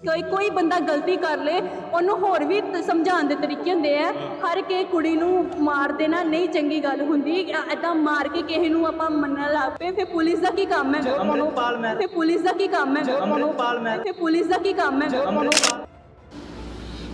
ਕੋਈ ਕੋਈ ਬੰਦਾ ਗਲਤੀ ਕਰ ਲੇ ਉਹਨੂੰ ਹੋਰ ਵੀ ਸਮਝਾਉਣ ਦੇ ਤਰੀਕੇ ਹੁੰਦੇ ਆ। ਹਰ ਕੇ ਕੁੜੀ ਨੂੰ ਮਾਰ ਦੇਣਾ ਨਹੀਂ ਚੰਗੀ ਗੱਲ ਹੁੰਦੀ। ਐਦਾਂ ਮਾਰ ਕੇ ਕਿਸੇ ਨੂੰ ਆਪਾਂ ਮੰਨਣ ਲੱਗ ਪਏ ਫਿਰ ਪੁਲਿਸ ਦਾ ਕੀ ਕੰਮ ਹੈ? ਅੰਮ੍ਰਿਤਪਾਲ ਮੈਂ ਫਿਰ ਪੁਲਿਸ ਦਾ ਕੀ ਕੰਮ ਹੈ? ਅੰਮ੍ਰਿਤਪਾਲ ਮੈਂ ਫਿਰ ਪੁਲਿਸ ਦਾ ਕੀ ਕੰਮ ਹੈ?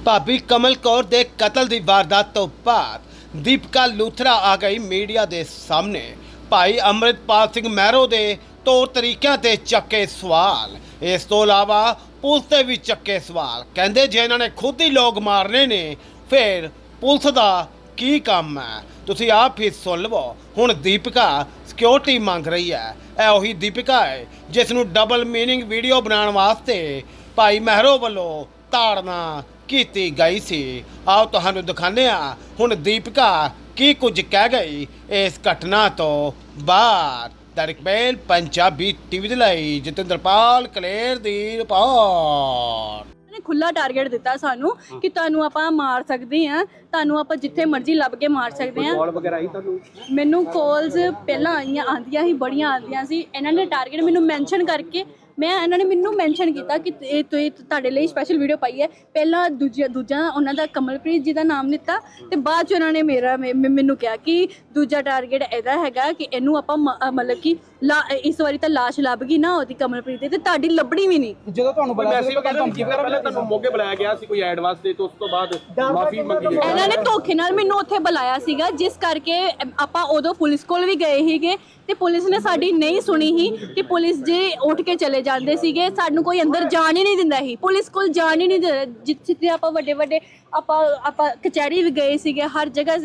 ਭਾਬੀ ਕਮਲ ਕੌਰ ਦੇ ਕਤਲ ਦੀ ਵਾਰਦਾਤ ਤੋਂ ਬਾਅਦ ਦੀਪਕਾ ਲੂਥਰਾ ਆ ਗਈ ਮੀਡੀਆ ਦੇ ਸਾਹਮਣੇ। ਭਾਈ ਅੰਮ੍ਰਿਤਪਾਲ ਸਿੰਘ ਮਹਿਰੋ ਦੇ ਤੌਰ ਤਰੀਕਿਆਂ ਤੇ ਚੱਕੇ ਸਵਾਲ। ਇਸ ਤੋਂ ਇਲਾਵਾ ਪੁਲਿਸ ਤੇ ਵੀ ਚੱਕੇ ਸਵਾਲ। ਕਹਿੰਦੇ ਜੇ ਇਹਨਾਂ ਨੇ ਖੁਦ ਹੀ ਲੋਕ ਮਾਰਨੇ ਨੇ, ਫਿਰ ਪੁਲਿਸ ਦਾ ਕੀ ਕੰਮ ਹੈ? ਤੁਸੀਂ ਆਪ ਹੀ ਸੁਣ ਲਵੋ। ਹੁਣ ਦੀਪਿਕਾ ਸਿਕਿਉਰਿਟੀ ਮੰਗ ਰਹੀ ਹੈ। ਇਹ ਉਹੀ ਦੀਪਿਕਾ ਹੈ ਜਿਸ ਨੂੰ ਡਬਲ ਮੀਨਿੰਗ ਵੀਡੀਓ ਬਣਾਉਣ ਵਾਸਤੇ ਭਾਈ ਮਹਿਰੋ ਵੱਲੋਂ ਤਾੜਨਾ ਕੀਤੀ ਗਈ ਸੀ। ਆਓ ਤੁਹਾਨੂੰ ਦਿਖਾਉਂਦੇ ਆ ਹੁਣ ਦੀਪਿਕਾ ਕੀ ਕੁਝ ਕਹਿ ਗਈ ਇਸ ਘਟਨਾ ਤੋਂ ਬਾਅਦ। ਦਰਕਬੇਲ ਪੰਜਾਬੀ ਟੀਵੀ ਦੇ ਲਈ ਜਤਿੰਦਰਪਾਲ ਕਲੇਰ ਦੀ ਰਿਪੋਰਟ। ਨੇ ਖੁੱਲਾ ਟਾਰਗੇਟ ਦਿੱਤਾ ਸਾਨੂੰ ਕਿ ਤੁਹਾਨੂੰ ਆਪਾਂ ਮਾਰ ਸਕਦੇ ਆ ਤੁਹਾਨੂੰ ਆਪਾਂ ਜਿੱਥੇ ਮਰਜ਼ੀ ਲੱਭ ਕੇ ਮਾਰ ਸਕਦੇ ਆ ਕਾਲ ਵਗੈਰਾ ਆਈ ਤੁਹਾਨੂੰ? ਮੈਨੂੰ ਕਾਲਸ ਪਹਿਲਾਂ ਆਈਆਂ ਆਂਦੀਆਂ ਸੀ ਬੜੀਆਂ ਆਂਦੀਆਂ ਸੀ। ਇਹਨਾਂ ਨੇ ਟਾਰਗੇਟ ਮੈਨੂੰ ਮੈਂਸ਼ਨ ਕਰਕੇ ਮੈਂ ਇਹਨਾਂ ਨੇ ਮੈਨੂੰ ਮੈਂਸ਼ਨ ਕੀਤਾ ਕਿ ਇਹ ਤੁਸੀਂ ਤੁਹਾਡੇ ਲਈ ਸਪੈਸ਼ਲ ਵੀਡੀਓ ਪਾਈ ਹੈ। ਪਹਿਲਾਂ ਦੂਜਾ ਦੂਜਾ ਉਹਨਾਂ ਦਾ ਕਮਲਪ੍ਰੀਤ ਜੀ ਦਾ ਨਾਮ ਲਿੱਤਾ ਤੇ ਬਾਅਦ ਚ ਉਹਨਾਂ ਨੇ ਮੇਰਾ ਮੈ- ਮੈਨੂੰ ਕਿਹਾ ਕਿ ਦੂਜਾ ਟਾਰਗੇਟ ਇਹਦਾ ਹੈਗਾ ਕਿ ਇਹਨੂੰ ਆਪਾਂ ਮ- ਮਤਲਬ ਕਿ ਇਸ ਵਾਰੀ ਤਾਂ ਲਾਸ਼ ਲੱਭ ਗਈ ਨਾ ਉਹਦੀ ਕਮਲਪ੍ਰੀਤ ਦੀ ਤੇ ਤੁਹਾਡੀ ਲੱਭਣੀ ਵੀ ਨਹੀਂ। ਜਦੋਂ ਤੁਹਾਨੂੰ ਬੁਲਾਇਆ ਮੈਸੇਜ ਵਗੈਰਾ ਧਮਕੀ ਵਗੈਰਾ ਪਹਿਲਾਂ ਤੁਹਾਨੂੰ ਮੋਗੇ ਬੁਲਾਇਆ ਗਿਆ ਸੀ ਕੋਈ ਐਡਵਾਂਸ ਦੇ ਤੇ ਉਸ ਤੋਂ ਬਾਅਦ ਮਾਫੀ ਮੰਗੀ ਗਈ। ਇਹਨਾਂ ਨੇ ਧੋਖੇ ਨਾਲ ਮੈਨੂੰ ਉੱਥੇ ਬੁਲਾਇਆ ਸੀਗਾ ਜਿਸ ਕਰਕੇ ਆਪਾਂ ਉਦੋਂ ਪੁਲਿਸ ਕੋਲ ਵੀ ਗਏ ਸੀਗੇ ਤੇ ਪੁਲਿਸ ਨੇ ਸਾਡੀ ਨਹੀਂ ਸੁਣੀ ਸੀ ਕਿ ਪੁਲਿਸ ਜੇ ਉੱਠ ਕੇ ਚਲੇ ਜਾਂਦੇ ਸੀਗੇ ਸਾਨੂੰ ਕੋਈ ਅੰਦਰ ਜਾਣ ਹੀ ਨਹੀਂ ਦਿੰਦਾ ਸੀ। ਪੁਲਿਸ ਕੋਲ ਜਾਣ ਹੀ ਨਹੀਂ ਦਿੰਦਾ ਜਿੱਥੇ ਆਪਾਂ ਵੱਡੇ ਵੱਡੇ ਆਪਾਂ ਆਪਾਂ ਕਚਹਿਰੀ ਵੀ ਗਏ ਸੀਗੇ ਹਰ ਜਗ੍ਹਾ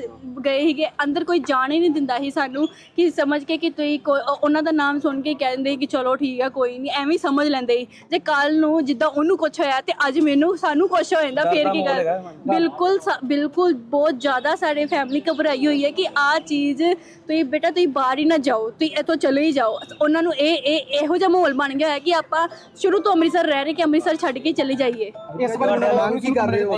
ਗਏ ਸੀਗੇ ਅੰਦਰ ਕੋਈ ਜਾਣ ਹੀ ਨਹੀਂ ਦਿੰਦਾ ਸੀ ਸਾਨੂੰ ਕਿ ਸਮਝ ਕੇ ਕਿ ਤੁਸੀਂ ਕੋਈ- ਉਹ- ਉਹਨਾਂ ਦਾ ਨਾਮ ਸੁਣ ਕੇ ਕਹਿ ਦਿੰਦੇ ਕਿ ਚਲੋ ਠੀਕ ਆ ਕੋਈ ਨਹੀਂ ਐਵੇਂ ਹੀ ਸਮਝ ਲੈਂਦੇ ਸੀ। ਜੇ ਕੱਲ ਨੂੰ ਜਿੱਦਾਂ ਉਹਨੂੰ ਕੁਝ ਹੋਇਆ ਤੇ ਅੱਜ ਮੈਨੂੰ ਸਾਨੂੰ ਕੁਝ ਹੋ ਜਾਂਦਾ ਫੇਰ ਕੀ ਕਰ? ਬਿਲਕੁਲ ਸਾ- ਬਿਲਕੁਲ ਬਹੁਤ ਜ਼ਿਆਦਾ ਸਾਡੇ ਫੈਮਿਲੀ ਘਬਰਾਈ ਹੋਈ ਹੈ ਕਿ ਆ ਚੀਜ਼ ਤੁਸੀਂ ਬੇਟਾ ਤੁਸੀਂ ਬਾਹਰ ਹੀ ਨਾ ਜਾਓ ਤੁਸੀਂ ਇੱਥੋਂ ਚਲੇ ਹੀ ਜਾਓ। ਉਹਨਾਂ ਨੂੰ ਇਹ ਇਹ ਇਹੋ ਜਿਹਾ ਮਾਹੌਲ ਬਣ ਗਿਆ ਹੈ ਕਿ ਆਪਾਂ ਸ਼ੁਰੂ ਤੋਂ ਅੰਮ੍ਰਿਤਸਰ ਰਹਿ ਰਹੇ ਕਿ ਅੰਮ੍ਰਿਤਸਰ ਛੱਡ ਕੇ ਚਲੇ ਜਾਈਏ। ਇਸ ਵਾਰ ਮੰਗ ਕੀ ਕਰ ਰਹੇ ਹੋ?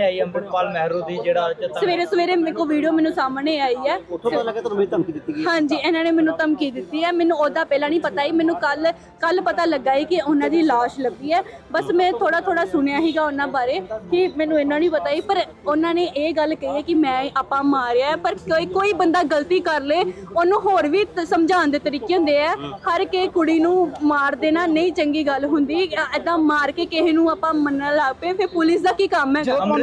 ਆਈ ਅੰਮ੍ਰਿਤਪਾਲ ਮਹਿਰੋ ਦੀ ਜਿਹੜਾ ਸਵੇਰੇ ਸਵੇਰੇ ਮੇਰੇ ਕੋ ਵੀਡੀਓ ਮੈਨੂੰ ਸਾਹਮਣੇ ਆਈ ਹੈ। ਪਤਾ ਲੱਗਾ ਤੁਹਾਨੂੰ ਮੇਰੀ ਧਮਕੀ ਦਿੱਤੀ ਗਈ ਹਾਂਜੀ ਇਹਨਾਂ ਨੇ ਮੈਨੂੰ ਧਮਕੀ ਦਿੱਤੀ ਹੈ। ਮੈਨੂੰ ਉਹਦਾ ਪਹਿਲਾਂ ਨਹੀਂ ਪਤਾ ਹੀ ਮੈਨੂੰ ਕੱਲ ਕੱਲ ਪਤਾ ਲੱਗਾ ਹੀ ਕਿ ਉਹਨਾਂ ਦੀ ਲਾਸ਼ ਲੱਭੀ ਹੈ। ਬਸ ਮੈਂ ਥੋੜਾ ਥੋੜਾ ਸੁਣਿਆ ਹੀਗਾ ਉਹਨਾਂ ਬਾਰੇ ਕਿ ਮੈਨੂੰ ਇਹਨਾਂ ਨਹੀਂ ਪਤਾ ਹੀ ਪਰ ਉਹਨਾਂ ਨੇ ਇਹ ਗੱਲ ਕਹੀ ਹੈ ਕਿ ਮੈਂ ਆਪਾਂ ਮਾਰਿਆ ਹੈ, ਪਰ ਕੋਈ ਕੋਈ ਬੰਦਾ ਗਲਤੀ ਕਰ ਲੇ ਉਹਨੂੰ ਹੋਰ ਵੀ ਸਮਝਾਉਣ ਦੇ ਤਰੀਕੇ ਹੁੰਦੇ ਆ। ਹਰ ਕੇ ਕੁੜੀ ਨੂੰ ਮਾਰ ਦੇਣਾ ਨਹੀਂ ਚੰਗੀ ਗੱਲ ਹੁੰਦੀ। ਐਦਾਂ ਮਾਰ ਕੇ ਕਿਸੇ ਨੂੰ ਆਪਾਂ ਮੰਨਣ ਲੱਗ ਪਏ ਫਿਰ ਪੁਲਿਸ ਦਾ ਕੀ ਕੰਮ ਹੈ?